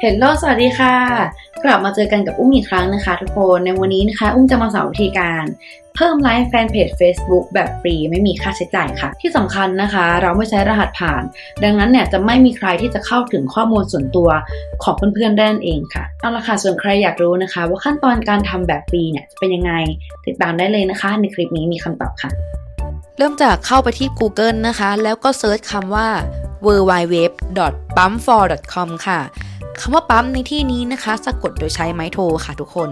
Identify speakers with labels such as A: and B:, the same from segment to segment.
A: เฮลโลสวัสดีค่ะ กลับมาเจอกันกับอุ้มอีกครั้งนะคะทุกคน ในวันนี้นะคะ อุ้มจะมาสอนวิธีการเพิ่มไลฟ์แฟนเพจ Facebook แบบฟรีไม่มีค่าใช้จ่ายค่ะ ที่สำคัญนะคะ เราไม่ใช้รหัสผ่าน ดังนั้นเนี่ยจะไม่มีใครที่จะเข้าถึงข้อมูลส่วนตัวของเพื่อนๆได้นั่นเองค่ะ เอาละค่ะ ส่วนใครอยากรู้นะคะ ว่าขั้นตอนการทำแบบฟรีเนี่ยจะเป็นยังไง ติดตามได้เลยนะคะ ในคลิปนี้มีคำตอบค่ะ
B: เริ่มจากเข้าไปที่ Google นะคะ แล้วก็เซิร์ชคำว่า w w w p u m p f o r c o m ค่ะ คำว่าปั๊มในที่นี้นะคะ สะกดโดยใช้ไม้โทรค่ะทุกคน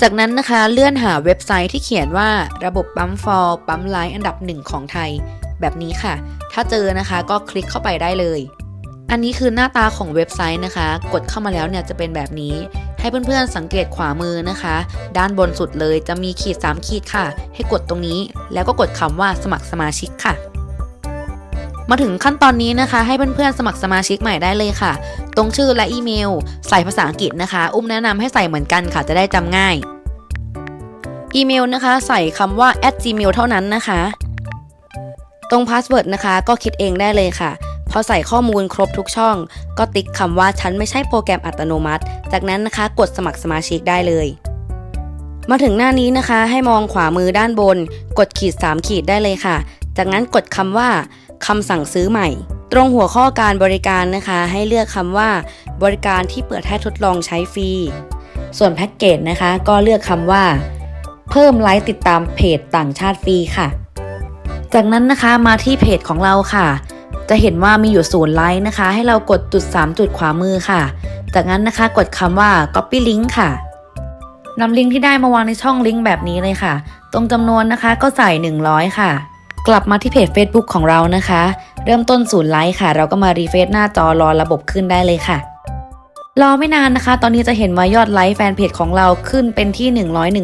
B: จากนั้นนะคะเลื่อนหาเว็บไซต์ที่เขียนว่าระบบปั๊มฟอร์ปั๊มไลน์อันดับหนึ่งของไทย แบบนี้ค่ะ ถ้าเจอนะคะก็คลิกเข้าไปได้เลย อันนี้คือหน้าตาของเว็บไซต์นะคะ กดเข้ามาแล้วเนี่ยจะเป็นแบบนี้ให้เพื่อนๆสังเกตขวามือนะคะ ด้านบนสุดเลยจะมีขีด 3 ขีดค่ะ ให้กดตรงนี้ แล้วก็กดคำว่าสมัครสมาชิกค่ะ มาถึงขั้นตอนนี้นะคะ ให้เพื่อนๆสมัครสมาชิกใหม่ได้เลยค่ะ ตรงชื่อและอีเมล ใส่ภาษาอังกฤษนะคะ อุ้มแนะนำให้ใส่เหมือนกันค่ะจะได้จำง่าย อีเมลนะคะ ใส่คำว่า at gmail เท่านั้นนะคะ ตรงพาสเวิร์ดนะคะ ก็คิดเองได้เลยค่ะพอใส่ข้อมูลครบทุกช่อง ก็ติ๊กคำว่าฉันไม่ใช่โปรแกรมอัตโนมัติ จากนั้นนะคะ กดสมัครสมาชิกได้เลย มาถึงหน้านี้นะคะ ให้มองขวามือด้านบน กดขีด 3 ขีดได้เลยค่ะ จากนั้นกดคำว่า คำสั่งซื้อใหม่ ตรงหัวข้อการบริการนะคะ ให้เลือกคำว่าบริการที่เปิดให้ทดลองใช้ฟรี ส่วนแพ็กเกจนะคะ ก็เลือกคำว่า เพิ่มไลค์ติดตามเพจต่างชาติฟรีค่ะ จากนั้นนะคะมาที่เพจของเราค่ะ จะเห็นว่ามีอยู่ศูนย์ไลค์นะคะ ให้เรากดจุด 3 จุดขวามือค่ะ จากนั้นนะคะกดคำว่า copy link ค่ะนำลิงก์ที่ได้มาวางในช่องลิงก์แบบนี้เลยค่ะ ตรงจำนวนนะคะก็ใส่ 100 ค่ะ กลับมาที่เพจ Facebook ของเรานะคะ เริ่มต้นศูนย์ไลค์ค่ะ เราก็มารีเฟซหน้าจอรอระบบขึ้นได้เลยค่ะ รอไม่นานนะคะ ตอนนี้จะเห็นว่ายอดไลค์แฟนเพจของเราขึ้นเป็นที่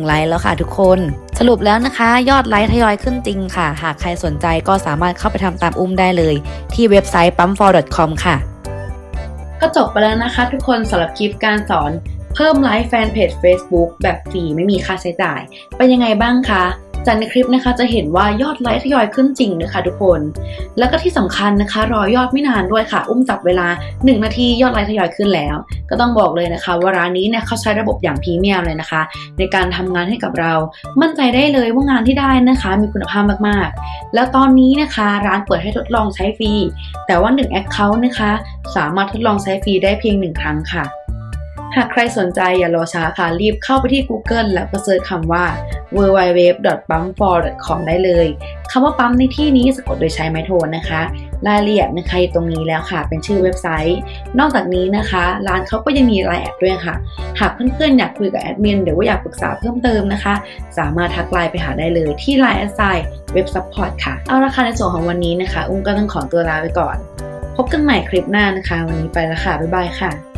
B: 101 ไลค์แล้วค่ะทุกคน สรุปแล้วนะคะ ยอดไลค์ทยอยขึ้นจริงค่ะ หากใครสนใจก็สามารถเข้าไปทำตามอุ้มได้เลย ที่เว็บไซต์ pumpfor.com ค่ะ
A: ก็จบไปแล้วนะคะ ทุกคนสำหรับคลิปการสอน เพิ่มไลฟ์แฟนเพจ Facebook แบบฟรีไม่มีค่าใช้จ่าย เป็นยังไงบ้างคะ จากในคลิปนะคะจะเห็นว่ายอดไลค์ทยอยขึ้นจริงนะคะทุกคน แล้วก็ที่สำคัญนะคะ รอยอดไม่นานด้วยค่ะ อุ้มจับเวลา 1 นาทียอดไลค์ทยอยขึ้นแล้ว ก็ต้องบอกเลยนะคะ ว่าร้านนี้เนี่ยเขาใช้ระบบอย่างพรีเมียมเลยนะคะ ในการทำงานให้กับเรา มั่นใจได้เลยว่างานที่ได้นะคะ มีคุณภาพมากๆ แล้วตอนนี้นะคะร้านเปิดให้ทดลองใช้ฟรีแต่ว่า1 Account นะคะ สามารถทดลองใช้ฟรีได้เพียง 1 ครั้งค่ะ หากใครสนใจอย่ารอช้าค่ะรีบเข้าไปที่ Google แล้วก็เซิร์ชคำว่า www.pumpfor.com ได้เลยคำว่าปั๊มในที่นี้สะกดโดยใช้ไม้โทรนะคะ รายละเอียดนะคะอยู่ตรงนี้แล้วค่ะ เป็นชื่อเว็บไซต์ นอกจากนี้นะคะ ร้านเขาก็ยังมีไลน์แอดด้วยค่ะ หากเพื่อนๆอยากคุยกับแอดมินหรือว่าอยากปรึกษาเพิ่มเติมนะคะ สามารถทักไลน์ไปหาได้เลยที่ Line แอดไซน์เว็บซัพพอร์ตค่ะ เอาละค่ะในส่วนของวันนี้นะคะ อุ้มก็ต้องขอตัวลาไปก่อน พบกันใหม่คลิปหน้านะคะ วันนี้ไปแล้วค่ะบ๊ายบายค่ะ